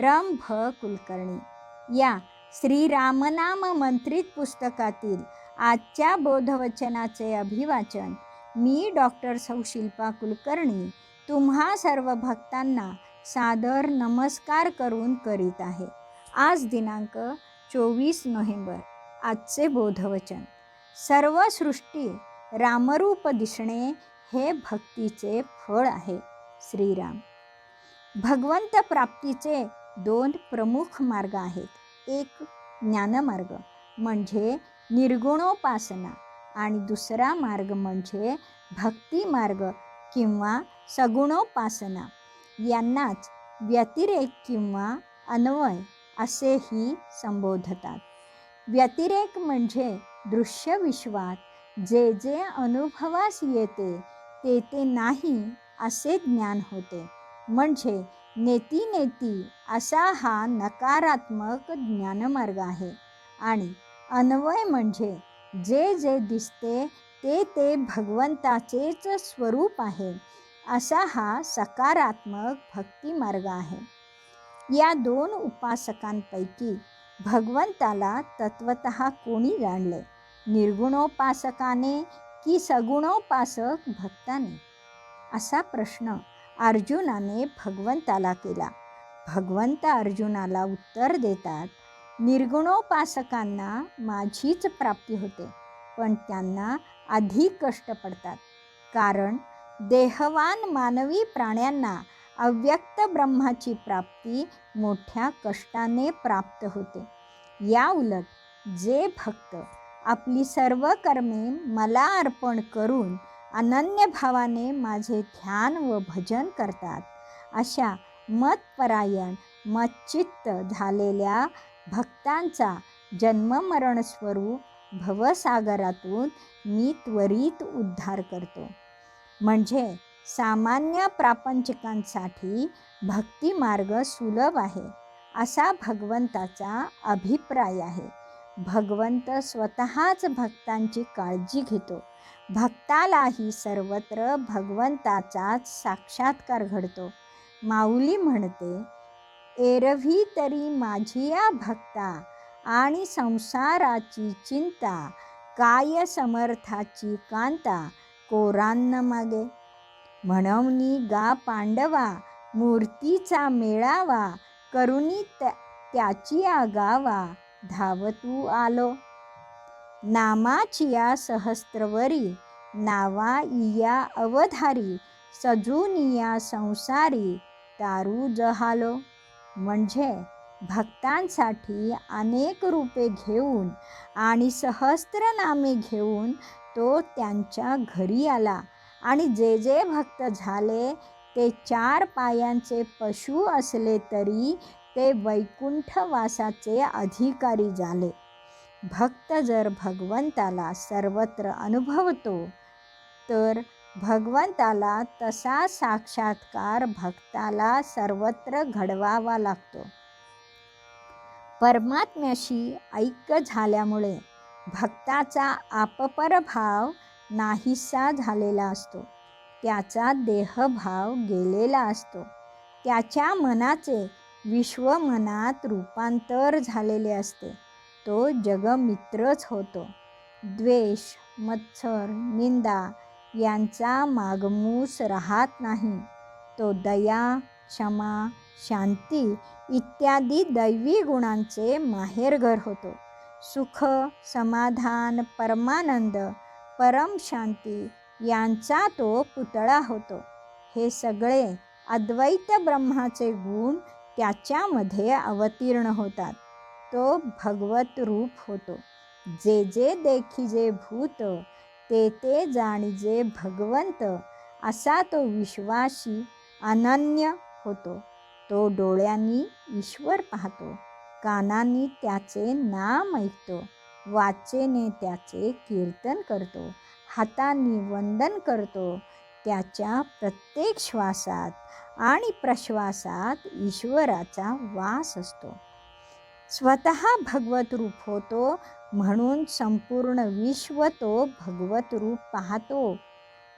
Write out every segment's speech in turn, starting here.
रम भ कुलकर्णी. या श्रीरामनाम मंत्रित पुस्तकातील आजच्या बोधवचनाचे अभिवाचन मी डॉक्टर सौशिल्पा कुलकर्णी तुम्हा सर्व भक्तांना सादर नमस्कार करून करीत आहे. आज दिनांक चोवीस नोव्हेंबर आजचे बोधवचन. सर्व सृष्टी रामरूप दिसणे हे भक्तीचे फळ आहे श्रीराम. भगवंत प्राप्तीचे दोन प्रमुख मार्ग आहेत. एक ज्ञानमार्ग म्हणजे निर्गुणोपासना आणि दुसरा मार्ग म्हणजे भक्ती मार्ग किंवा सगुणोपासना. यांनाच व्यतिरेक किंवा अन्वय असेही संबोधतात. व्यतिरेक म्हणजे दृश्य विश्वात जे जे अनुभवास येते ते ते नाही असे ज्ञान होते. म्हणजे नेती नेती असा हा नकारात्मक ज्ञानमार्ग आहे. आणि अन्वय म्हणजे जे जे दिसते ते ते भगवंताचेच स्वरूप आहे असा हा सकारात्मक भक्तिमार्ग आहे. या दोन उपासकांपैकी भगवंताला तत्वत कोणी जाणले? निर्गुणोपासकाने की सगुणोपासक भक्ताने? असा प्रश्न अर्जुनाने भगवंताला केला. भगवंत अर्जुनाला उत्तर देतात निर्गुणोपासकांना माझीच प्राप्ती होते पण त्यांना अधिक कष्ट पडतात. कारण देहवान मानवी प्राण्यांना अव्यक्त ब्रह्माची प्राप्ती मोठ्या कष्टाने प्राप्त होते. या उलट जे भक्त आपली सर्व कर्मे मला अर्पण करून अनन्य भावाने माझे ध्यान व भजन करतात. अशा मतपरायण मच्चित्त झालेल्या भक्तांचा जन्ममरण स्वरूप भवसागरातून मी त्वरित उद्धार करतो. म्हणजे सामान्य प्रापंचिकांसाठी भक्तिमार्ग सुलभ आहे असा भगवंताचा अभिप्राय आहे. भगवंत स्वतःच भक्तांची काळजी घेतो. भक्तालाही सर्वत्र भगवंताचाच साक्षात्कार घडतो. माऊली म्हणते एरवी तरी माझी या भक्ता आणि संसाराची चिंता काय समर्थाची कांता कोरान्न मागे. म्हणवनी गा पांडवा मूर्तीचा मेळावा करुनी त्या त्याची आगावा धावतू आलो. नामाचिया सहस्त्रवरी नावा इया अवधारी सजूनिया संसारी तारू जहालो. म्हणजे भक्तांसाठी अनेक रूपे घेऊन आणि सहस्त्र नामे घेऊन तो त्यांच्या घरी आला. आणि जे जे भक्त झाले ते चार पायांचे पशु असले तरी ते वैकुंठवासाचे अधिकारी झाले. भक्त जर भगवंताला सर्वत्र अनुभवतो तर भगवंताला तसा साक्षात्कार भक्ताला सर्वत्र घडवावा लागतो. परमात्म्याशी ऐक्य झाल्यामुळे भक्ताचा आपपर भाव नाहीसा झालेला असतो. त्याचा देहभाव गेलेला असतो. त्याच्या मनाचे विश्वमनात रूपांतर झालेले असते. तो जगमित्रच होतो. द्वेष मत्सर निंदा यांचा मागमूस राहत नाही. तो दया क्षमा शांती इत्यादी दैवी गुणांचे माहेरघर होतो. सुख समाधान परमानंद परमशांती यांचा तो पुतळा होतो. हे सगळे अद्वैत ब्रह्माचे गुण त्याच्यामध्ये अवतीर्ण होतात. तो भगवत रूप होतो. जे जे देखी जे भूत ते ते जाणीजे भगवंत असा तो विश्वासी अनन्य होतो. तो डोळ्यांनी ईश्वर पाहतो. कानांनी त्याचे नाम ऐकतो. वाचेने त्याचे कीर्तन करतो. हातांनी वंदन करतो. त्याच्या प्रत्येक श्वासात आणि प्रश्वासात ईश्वराचा वास असतो. स्वतः भगवत रूप होतो म्हणून संपूर्ण विश्व तो भगवत रूप पाहतो.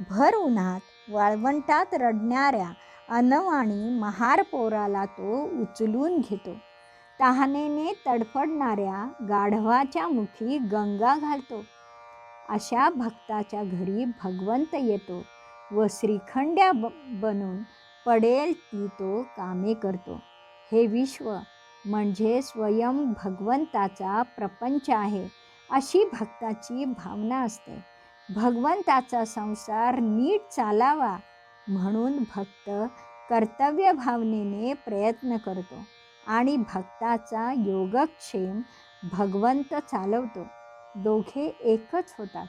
भर उन्हात वाळवंटात रडणाऱ्या अनवाणी महारपोराला तो उचलून घेतो. तहानेने तडफडणाऱ्या गाढवाच्या मुखी गंगा घालतो. अशा भक्ताच्या घरी भगवंत येतो. व श्रीखंड्या ब बनून पडेल ती तो कामे करतो. हे विश्व म्हणजे स्वयं भगवंताचा प्रपंच आहे अशी भक्ताची भावना असते. भगवंताचा संसार नीट चालावा म्हणून भक्त कर्तव्य भावनेने प्रयत्न करतो आणि भक्ताचा योगक्षेम भगवंत चालवतो. दोघे एकच होतात.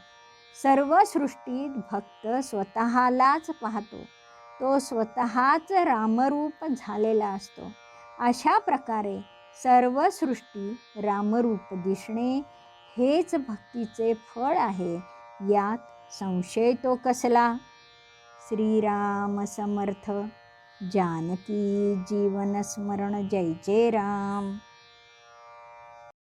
सर्व सृष्टीत भक्त स्वतःलाच पाहतो. तो स्वतःच रामरूप झालेला असतो. अशा प्रकारे सर्व सृष्टी रामरूप दिसणे हेच भक्तीचे फळ आहे. यात संशय तो कसला? श्रीराम समर्थ जानकी जीवनस्मरण जय जय राम.